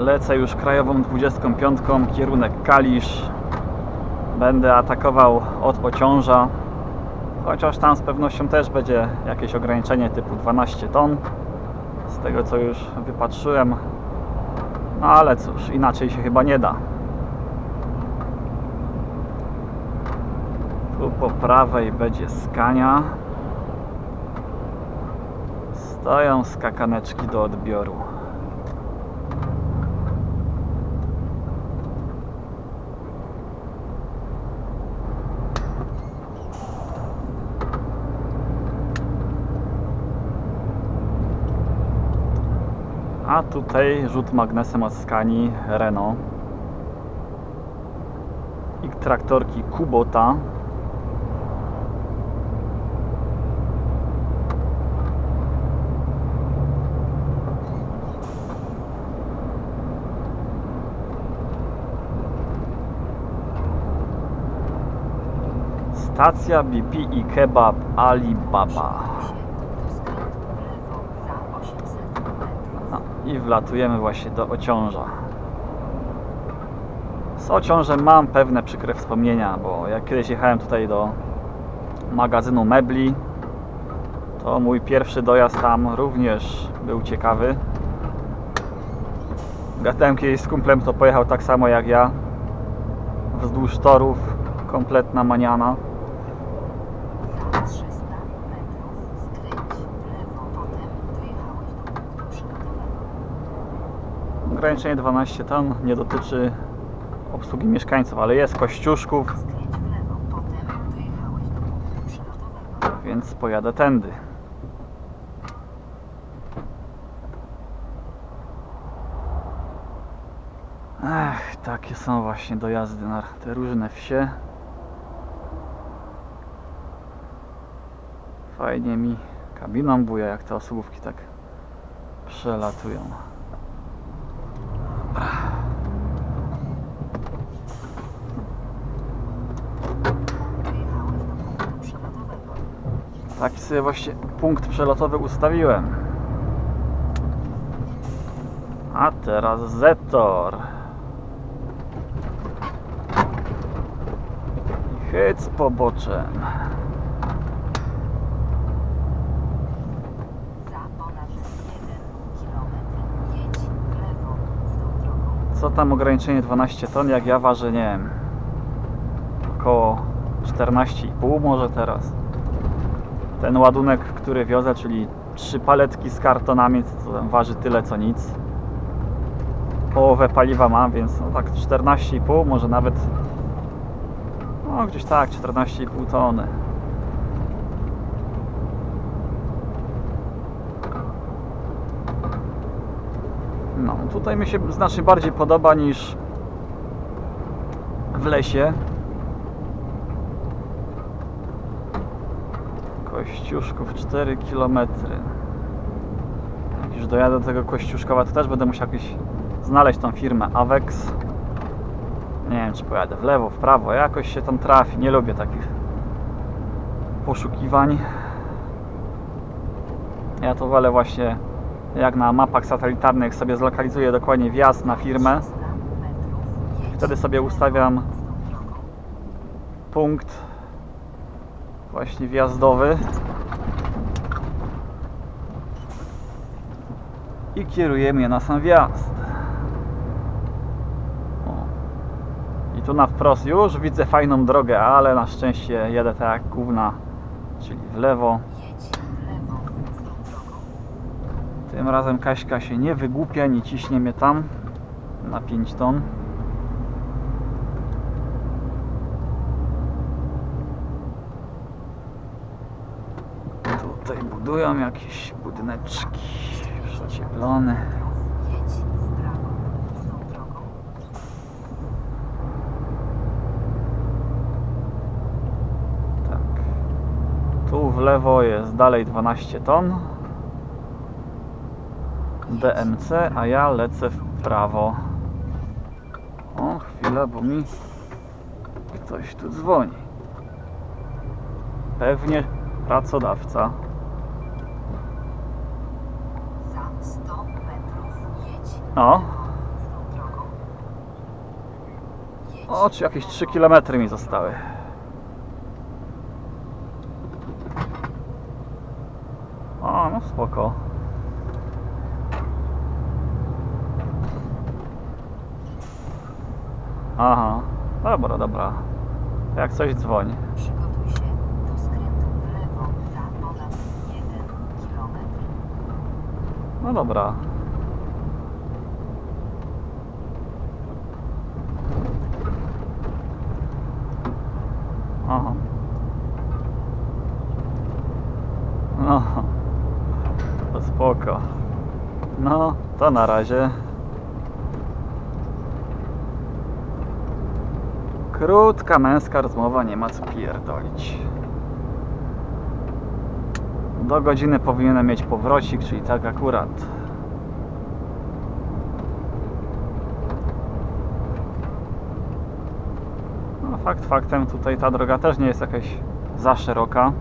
Lecę już krajową 25, kierunek Kalisz. Będę atakował od Ociąża. Chociaż tam z pewnością też będzie jakieś ograniczenie typu 12 ton. Z tego co już wypatrzyłem. No ale cóż, inaczej się chyba nie da. Tu po prawej będzie skania. Stoją skakaneczki do odbioru. A tutaj rzut magnesem od skani Renault. I traktorki Kubota. Stacja BP i kebab Alibaba. I wlatujemy właśnie do Ociąża. Z Ociążem mam pewne przykre wspomnienia, bo jak kiedyś jechałem tutaj do magazynu mebli, to mój pierwszy dojazd tam również był ciekawy. Gadałem kiedyś z kumplem, to pojechał tak samo jak ja. Wzdłuż torów, kompletna maniana. Za 300 metrów skręć w lewo, potem dojechałeś do punktu przelotowego. Ograniczenie 12 ton nie dotyczy obsługi mieszkańców, ale jest Kościuszków, więc pojadę tędy. Ech, takie są właśnie dojazdy na te różne wsie. Fajnie mi kabiną buja, jak te osobówki tak przelatują. Taki sobie właśnie punkt przelotowy ustawiłem. A teraz Zetor. Hyc poboczem. Za ponad 1 km jedź w lewo tą drogą. Co tam ograniczenie 12 ton, jak ja ważę, nie wiem, około 14,5 może teraz. Ten ładunek, który wiozę, czyli trzy paletki z kartonami, to tam waży tyle co nic. Połowę paliwa mam, więc no tak 14,5, może nawet no gdzieś tak, 14,5 tony. No, tutaj mi się znacznie bardziej podoba niż w lesie. Kościuszków 4 km. Jak już dojadę do tego Kościuszkowa, to też będę musiał jakieś znaleźć tą firmę Avex. Nie wiem, czy pojadę w lewo, w prawo, jakoś się tam trafi. Nie lubię takich poszukiwań. Ja to wolę właśnie jak na mapach satelitarnych sobie zlokalizuję dokładnie wjazd na firmę. 300 metrów jedź Wtedy sobie ustawiam punkt właśnie wjazdowy i kierujemy je na sam wjazd. O. I tu na wprost już widzę fajną drogę, ale na szczęście jedę tak jak gówna, czyli w lewo. Tym razem Kaśka się nie wygłupia, nie ciśnie mnie tam na 5 ton. Tutaj budują jakieś budyneczki drogą. Tak. Tu w lewo jest dalej 12 ton. DMC, a ja lecę w prawo. O, chwila, bo mi ktoś tu dzwoni. Pewnie pracodawca. 100 metrów jedź O, tą o czy jakieś 3 km mi zostały. O, no spoko. Aha, dobra, dobra. Jak coś dzwoni. No dobra. Aha. No. To spoko. No, to na razie. Krótka męska rozmowa, nie ma co pierdolić. Do godziny powinienem mieć powrocik, czyli tak akurat. No, fakt faktem, tutaj ta droga też nie jest jakaś za szeroka.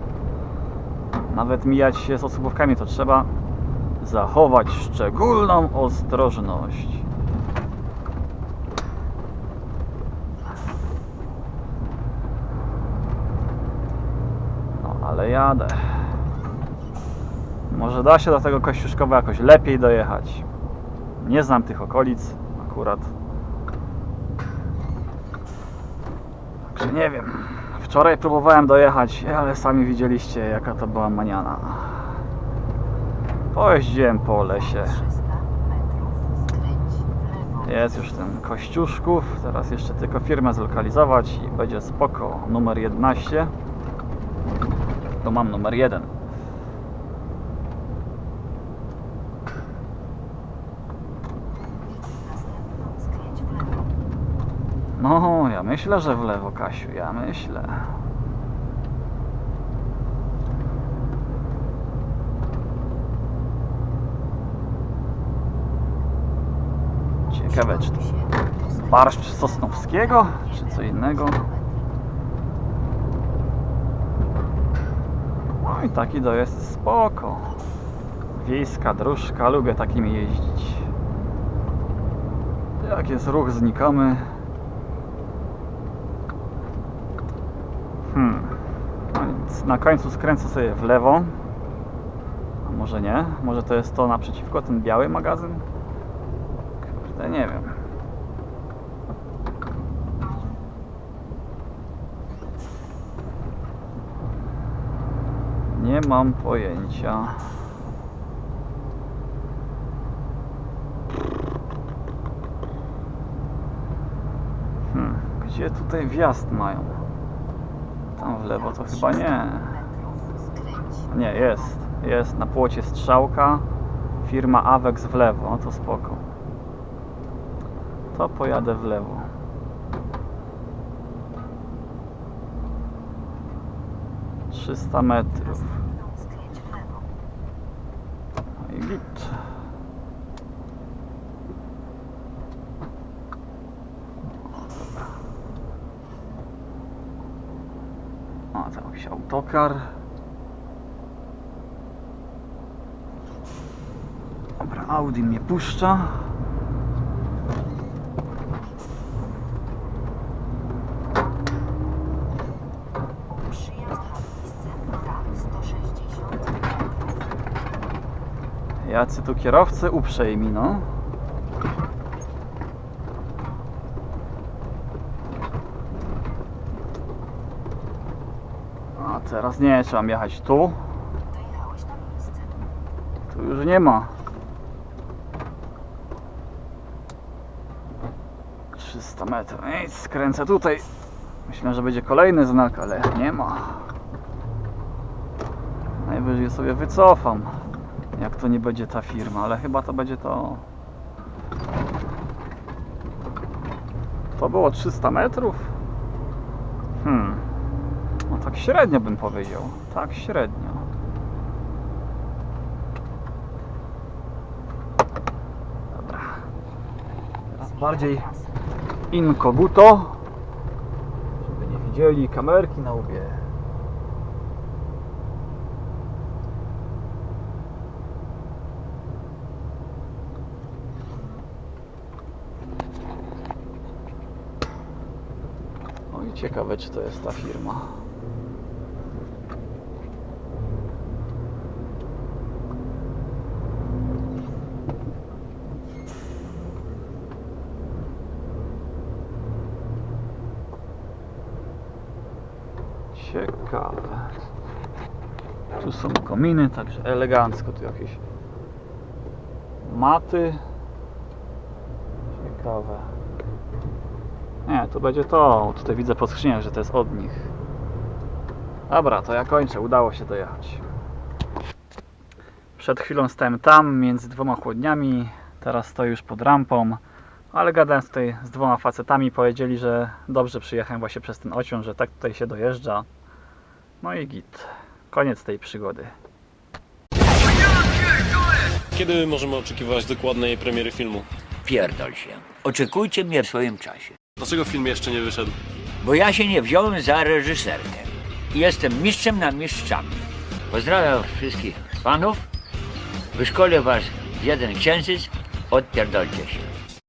Nawet mijać się z osobówkami to trzeba zachować szczególną ostrożność. No, ale jadę. Może da się do tego Kościuszkowa jakoś lepiej dojechać. Nie znam tych okolic akurat. Także nie wiem. Wczoraj próbowałem dojechać, ale sami widzieliście jaka to była maniana. Pojeździłem po lesie. 300 metrów skręć w lewo. Jest już ten Kościuszków. Teraz jeszcze tylko firmę zlokalizować i będzie spoko. Numer 11. Tu mam numer 1. Następną skręć w lewo. No, ja myślę, że w lewo, Kasiu, ja myślę. Ciekawe, czy to barszcz Sosnowskiego, czy co 1 innego? No i taki dojazd spoko. Wiejska dróżka, lubię takimi jeździć. Jak jest ruch znikomy. Hmm. No więc na końcu skręcę sobie w lewo. A może nie? Może to jest to naprzeciwko, ten biały magazyn? Kurde, nie wiem. Nie mam pojęcia. Hmm, gdzie tutaj wjazd mają? Tam w lewo to chyba nie. Nie, jest. Jest na płocie strzałka. Firma Avex w lewo. No to spoko. To pojadę w lewo. Trzysta metrów. No i git. To jakiś autokar. Dobra, Audi mnie puszcza. Przyjazd na miejsce za 160 metrów. Jacy tu kierowcy uprzejmi, no. A teraz nie, trzeba jechać tu. Tu już nie ma. 300 metrów. Ej, skręcę tutaj. Myślę, że będzie kolejny znak, ale nie ma. Najwyżej sobie wycofam. Jak to nie będzie ta firma, ale chyba to będzie to. To było 300 metrów? Hmm. No tak średnio bym powiedział. Tak średnio. Dobra. Teraz bardziej inkoguto, żeby nie widzieli kamerki na łbie. Ciekawe, czy to jest ta firma. Ciekawe. Tu są kominy, także elegancko. Tu jakieś maty. Ciekawe. Nie, to będzie to. Tutaj widzę po skrzyniach, że to jest od nich. Dobra, to ja kończę. Udało się dojechać. Przed chwilą stałem tam, między dwoma chłodniami. Teraz stoję już pod rampą. Ale gadałem tutaj z dwoma facetami. Powiedzieli, że dobrze przyjechałem właśnie przez ten ociąg, że tak tutaj się dojeżdża. No i git. Koniec tej przygody. Kiedy możemy oczekiwać dokładnej premiery filmu? Pierdol się. Oczekujcie mnie w swoim czasie. Dlaczego film jeszcze nie wyszedł? Bo ja się nie wziąłem za reżyserkę. Jestem mistrzem na mistrzami. Pozdrawiam wszystkich panów. Wyszkolę was w jeden księżyc. Odpierdolcie się.